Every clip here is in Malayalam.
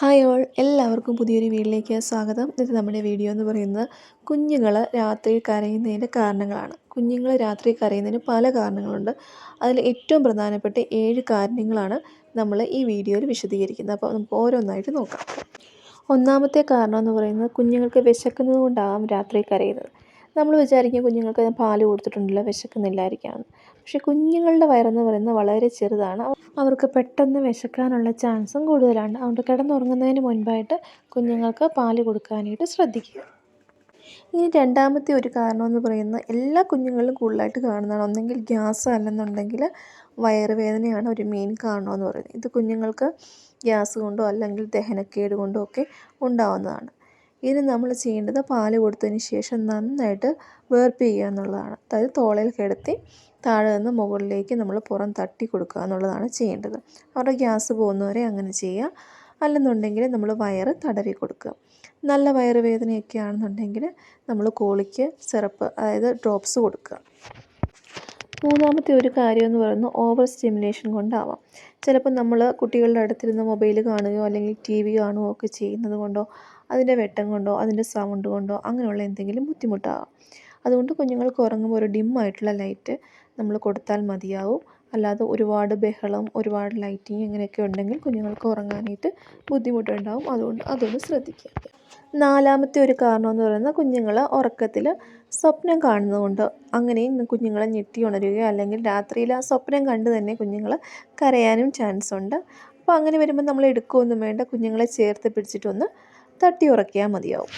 ഹായ് ഓൾ എല്ലാവർക്കും പുതിയൊരു വീഡിയോയിലേക്ക് സ്വാഗതം. ഇത് നമ്മുടെ വീഡിയോ എന്ന് പറയുന്നത് കുഞ്ഞുങ്ങൾ രാത്രി കരയുന്നതിന്റെ കാരണങ്ങളാണ്. കുഞ്ഞുങ്ങൾ രാത്രി കരയുന്നതിന് പല കാരണങ്ങളുണ്ട്. അതിൽ ഏറ്റവും പ്രധാനപ്പെട്ട ഏഴ് കാരണങ്ങളാണ് നമ്മൾ ഈ വീഡിയോയിൽ വിശദീകരിക്കുന്നത്. അപ്പോൾ നമുക്ക് ഓരോന്നായിട്ട് നോക്കാം. ഒന്നാമത്തെ കാരണം എന്ന് പറയുന്നത് കുഞ്ഞുങ്ങൾക്ക് വിശക്കുന്നത് കൊണ്ടാകാം രാത്രി കരയുന്നത്. നമ്മൾ വിചാരിക്കും കുഞ്ഞുങ്ങൾക്ക് പാൽ കൊടുത്തിട്ടുണ്ടല്ലോ വിശക്കുന്നില്ലായിരിക്കാമെന്ന് പക്ഷേ കുഞ്ഞുങ്ങളുടെ വയറെന്ന് പറയുന്നത് വളരെ ചെറുതാണ്. അവർക്ക് പെട്ടെന്ന് വിശക്കാനുള്ള ചാൻസും കൂടുതലാണ്. അതുകൊണ്ട് കിടന്നുറങ്ങുന്നതിന് മുൻപായിട്ട് കുഞ്ഞുങ്ങൾക്ക് പാൽ കൊടുക്കാനായിട്ട് ശ്രദ്ധിക്കുക. ഇനി രണ്ടാമത്തെ ഒരു കാരണം എന്ന് പറയുന്നത് എല്ലാ കുഞ്ഞുങ്ങളിലും കൂടുതലായിട്ട് കാണുന്നതാണ്. ഒന്നെങ്കിൽ ഗ്യാസ് അല്ലെന്നുണ്ടെങ്കിൽ വയറുവേദനയാണ് ഒരു മെയിൻ കാരണമെന്ന് പറയുന്നത്. ഇത് കുഞ്ഞുങ്ങൾക്ക് ഗ്യാസ് കൊണ്ടോ അല്ലെങ്കിൽ ദഹനക്കേട് കൊണ്ടോ ഒക്കെ ഉണ്ടാവുന്നതാണ്. ഇനി നമ്മൾ ചെയ്യേണ്ടത് പാൽ കൊടുത്തതിന് ശേഷം നന്നായിട്ട് വേർപ്പ് ചെയ്യുക എന്നുള്ളതാണ്. അതായത് തോളയിൽ കിടത്തി താഴെ നിന്ന് മുകളിലേക്ക് നമ്മൾ പുറം തട്ടി കൊടുക്കുക എന്നുള്ളതാണ് ചെയ്യേണ്ടത്. അവരുടെ ഗ്യാസ് പോകുന്നവരെ അങ്ങനെ ചെയ്യുക. അല്ലെന്നുണ്ടെങ്കിൽ നമ്മൾ വയറ് തടവി കൊടുക്കുക. നല്ല വയറ് വേദനയൊക്കെ ആണെന്നുണ്ടെങ്കിൽ നമ്മൾ കോളിക്ക് സിറപ്പ് അതായത് ഡ്രോപ്സ് കൊടുക്കുക. മൂന്നാമത്തെ ഒരു കാര്യം എന്ന് പറയുന്നത് ഓവർ സ്റ്റിമുലേഷൻ കൊണ്ടാവാം. ചിലപ്പോൾ നമ്മൾ കുട്ടികളുടെ അടുത്തിരുന്ന് മൊബൈൽ കാണുകയോ അല്ലെങ്കിൽ ടി വി കാണുകയോ ഒക്കെ ചെയ്യുന്നത് കൊണ്ടോ അതിന്റെ വെട്ടം കൊണ്ടോ അതിന്റെ സൗണ്ട് കൊണ്ടോ അങ്ങനെയുള്ള എന്തെങ്കിലും ബുദ്ധിമുട്ടാകാം. അതുകൊണ്ട് കുഞ്ഞുങ്ങൾക്ക് ഉറങ്ങുമ്പോൾ ഒരു ഡിം ആയിട്ടുള്ള ലൈറ്റ് നമ്മൾ കൊടുത്താൽ മതിയാവും. അല്ലാതെ ഒരുപാട് ബഹളം ഒരുപാട് ലൈറ്റിങ് അങ്ങനെയൊക്കെ ഉണ്ടെങ്കിൽ കുഞ്ഞുങ്ങൾക്ക് ഉറങ്ങാനായിട്ട് ബുദ്ധിമുട്ടുണ്ടാവും. അതുകൊണ്ട് അതൊന്ന് ശ്രദ്ധിക്കുക നാലാമത്തെ ഒരു കാരണം എന്ന് പറയുന്നത് കുഞ്ഞുങ്ങൾ ഉറക്കത്തിൽ സ്വപ്നം കാണുന്നതുകൊണ്ട്. അങ്ങനെയും കുഞ്ഞുങ്ങളെ ഞെട്ടി ഉണരുകയോ അല്ലെങ്കിൽ രാത്രിയിൽ ആ സ്വപ്നം കണ്ട് തന്നെ കുഞ്ഞുങ്ങൾ കരയാനും ചാൻസ് ഉണ്ട് അപ്പോൾ അങ്ങനെ വരുമ്പോൾ നമ്മൾ എടുക്കുകയൊന്നും വേണ്ട. കുഞ്ഞുങ്ങളെ ചേർത്ത് പിടിച്ചിട്ടൊന്ന് തട്ടി ഉറക്കിയാൽ മതിയാവും.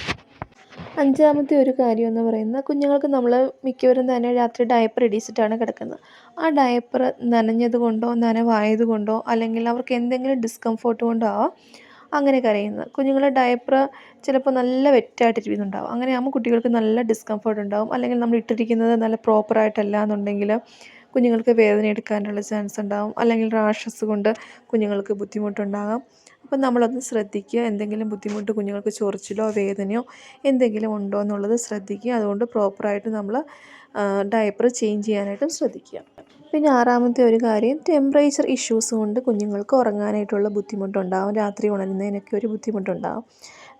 അഞ്ചാമത്തെ ഒരു കാര്യം എന്ന് പറയുന്നത് കുഞ്ഞുങ്ങൾക്ക് നമ്മൾ മിക്കവരും തന്നെ രാത്രി ഡയപ്പർ ഇടിച്ചിട്ടാണ് കിടക്കുന്നത്. ആ ഡയപ്പർ നനഞ്ഞത് കൊണ്ടോ നനവായത് കൊണ്ടോ അല്ലെങ്കിൽ അവർക്ക് എന്തെങ്കിലും ഡിസ്കംഫോർട്ട് കൊണ്ടോ ആവാം അങ്ങനെ കരയുന്നത്. കുഞ്ഞുങ്ങളുടെ ഡയപ്പർ ചിലപ്പോൾ നല്ല വെറ്റായിട്ടിരിക്കുന്നുണ്ടാവും. അങ്ങനെ ആകുമ്പോൾ കുട്ടികൾക്ക് നല്ല ഡിസ്കംഫോർട്ട് ഉണ്ടാവും. അല്ലെങ്കിൽ നമ്മൾ ഇട്ടിരിക്കുന്നത് നല്ല പ്രോപ്പറായിട്ടല്ല എന്നുണ്ടെങ്കിൽ കുഞ്ഞുങ്ങൾക്ക് വേദന എടുക്കാനുള്ള ചാൻസ് ഉണ്ടാകും അല്ലെങ്കിൽ റാഷസ് കൊണ്ട് കുഞ്ഞുങ്ങൾക്ക് ബുദ്ധിമുട്ടുണ്ടാകാം. അപ്പം നമ്മളത് ശ്രദ്ധിക്കുക. എന്തെങ്കിലും ബുദ്ധിമുട്ട് കുഞ്ഞുങ്ങൾക്ക് ചൊറിച്ചിലോ വേദനയോ എന്തെങ്കിലും ഉണ്ടോ എന്നുള്ളത് ശ്രദ്ധിക്കുക. അതുകൊണ്ട് പ്രോപ്പറായിട്ട് നമ്മൾ ഡയപ്പർ ചേഞ്ച് ചെയ്യാനായിട്ടും ശ്രദ്ധിക്കുക. പിന്നെ ആറാമത്തെ ഒരു കാര്യം ടെമ്പറേച്ചർ ഇഷ്യൂസ് കൊണ്ട് കുഞ്ഞുങ്ങൾക്ക് ഉറങ്ങാനായിട്ടുള്ള ബുദ്ധിമുട്ടുണ്ടാകും രാത്രി ഉണരുന്നതിനൊക്കെ ഒരു ബുദ്ധിമുട്ടുണ്ടാകും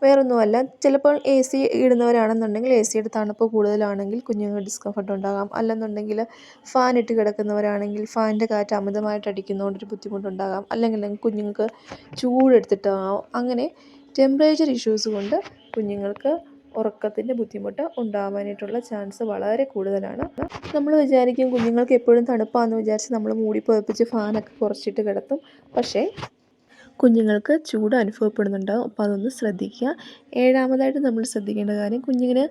വേറൊന്നുമല്ല. ചിലപ്പോൾ എ സി ഇടുന്നവരാണെന്നുണ്ടെങ്കിൽ എ സിയുടെ തണുപ്പ് കൂടുതലാണെങ്കിൽ കുഞ്ഞുങ്ങൾ ഡിസ്കംഫർട്ട് ഉണ്ടാകാം. അല്ലെന്നുണ്ടെങ്കിൽ ഫാൻ ഇട്ട് കിടക്കുന്നവരാണെങ്കിൽ ഫാനിന്റെ കാറ്റ് അമിതമായിട്ട് അടിക്കുന്നതുകൊണ്ടൊരു ബുദ്ധിമുട്ടുണ്ടാകാം. അല്ലെങ്കിൽ കുഞ്ഞുങ്ങൾക്ക് ചൂടെടുത്തിട്ടാകാം അങ്ങനെ ടെമ്പറേച്ചർ ഇഷ്യൂസ് കൊണ്ട് കുഞ്ഞുങ്ങൾക്ക് ഉറക്കത്തിന്റെ ബുദ്ധിമുട്ട് ഉണ്ടാവാനായിട്ടുള്ള ചാൻസ് വളരെ കൂടുതലാണ്. നമ്മൾ വിചാരിക്കും കുഞ്ഞുങ്ങൾക്ക് എപ്പോഴും തണുപ്പാണെന്ന് വിചാരിച്ച് നമ്മൾ മൂടി പതിപ്പിച്ച് ഫാനൊക്കെ കുറച്ചിട്ട് കിടത്തും. പക്ഷേ കുഞ്ഞുങ്ങൾക്ക് ചൂട് അനുഭവപ്പെടുന്നുണ്ടാകും അപ്പോൾ അതൊന്ന് ശ്രദ്ധിക്കുക. ഏഴാമതായിട്ട് നമ്മൾ ശ്രദ്ധിക്കേണ്ട കാര്യം കുഞ്ഞിന്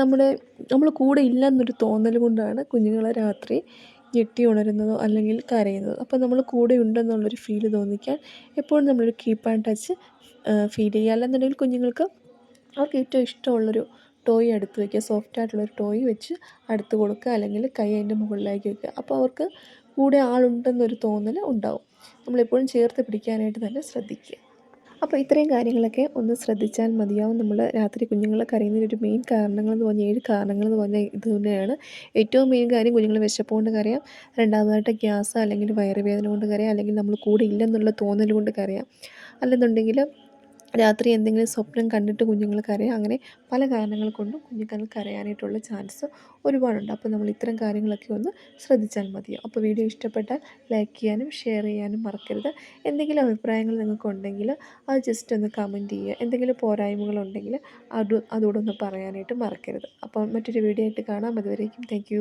നമ്മുടെ നമ്മൾ കൂടെ ഇല്ലെന്നൊരു തോന്നൽ കൊണ്ടാണ് കുഞ്ഞുങ്ങളെ രാത്രി ഞെട്ടി ഉണരുന്നതോ അല്ലെങ്കിൽ കരയുന്നതോ. അപ്പോൾ നമ്മൾ കൂടെ ഉണ്ടെന്നുള്ളൊരു ഫീൽ തോന്നിക്കാൻ എപ്പോഴും നമ്മളൊരു കീപ്പ് ആൻഡ് ടച്ച് ഫീൽ ചെയ്യുക. അല്ലെന്നുണ്ടെങ്കിൽ കുഞ്ഞുങ്ങൾക്ക് അവർക്ക് ഏറ്റവും ഇഷ്ടമുള്ളൊരു ടോയ് അടുത്ത് വയ്ക്കുക സോഫ്റ്റ് ആയിട്ടുള്ളൊരു ടോയ് വെച്ച് അടുത്ത് കൊടുക്കുക. അല്ലെങ്കിൽ കൈ അതിന്റെ മുകളിലേക്ക് വയ്ക്കുക അപ്പോൾ അവർക്ക് കൂടെ ആളുണ്ടെന്നൊരു തോന്നൽ ഉണ്ടാവും. നമ്മളെപ്പോഴും ചേർത്ത് പിടിക്കാനായിട്ട് തന്നെ ശ്രദ്ധിക്കുക. അപ്പോൾ ഇത്രയും കാര്യങ്ങളൊക്കെ ഒന്ന് ശ്രദ്ധിച്ചാൽ മതിയാവും. നമ്മൾ രാത്രി കുഞ്ഞുങ്ങളെ കരയുന്നതിനൊരു മെയിൻ കാരണങ്ങളെന്ന് പറഞ്ഞാൽ ഏഴ് കാരണങ്ങളെന്ന് പറഞ്ഞാൽ ഇത് തന്നെയാണ്. ഏറ്റവും മെയിൻ കാര്യം കുഞ്ഞുങ്ങൾ വിശപ്പ് കൊണ്ട് കരയാം. രണ്ടാമതായിട്ട് ഗ്യാസ് അല്ലെങ്കിൽ വയറുവേദന കൊണ്ട് കരയാം. അല്ലെങ്കിൽ നമ്മൾ കൂടെ ഇല്ലെന്നുള്ള തോന്നൽ കൊണ്ട് കരയാം. അല്ലെന്നുണ്ടെങ്കിൽ രാത്രി എന്തെങ്കിലും സ്വപ്നം കണ്ടിട്ട് കുഞ്ഞുങ്ങൾ കരയാം അങ്ങനെ പല കാരണങ്ങൾ കൊണ്ടും കുഞ്ഞുങ്ങൾ കരയാനായിട്ടുള്ള ചാൻസ് ഒരുപാടുണ്ട്. അപ്പോൾ നമ്മൾ ഇത്തരം കാര്യങ്ങളൊക്കെ ഒന്ന് ശ്രദ്ധിച്ചാൽ മതിയാവും അപ്പോൾ വീഡിയോ ഇഷ്ടപ്പെട്ടാൽ ലൈക്ക് ചെയ്യാനും ഷെയർ ചെയ്യാനും മറക്കരുത്. എന്തെങ്കിലും അഭിപ്രായങ്ങൾ നിങ്ങൾക്കുണ്ടെങ്കിൽ അത് ജസ്റ്റ് ഒന്ന് കമന്റ് ചെയ്യുക. എന്തെങ്കിലും പോരായ്മകളുണ്ടെങ്കിൽ അത് അതുകൂടെ ഒന്ന് പറയാനായിട്ട് മറക്കരുത്. അപ്പോൾ മറ്റൊരു വീഡിയോ ആയിട്ട് കാണാം. അതുവരേക്കും താങ്ക്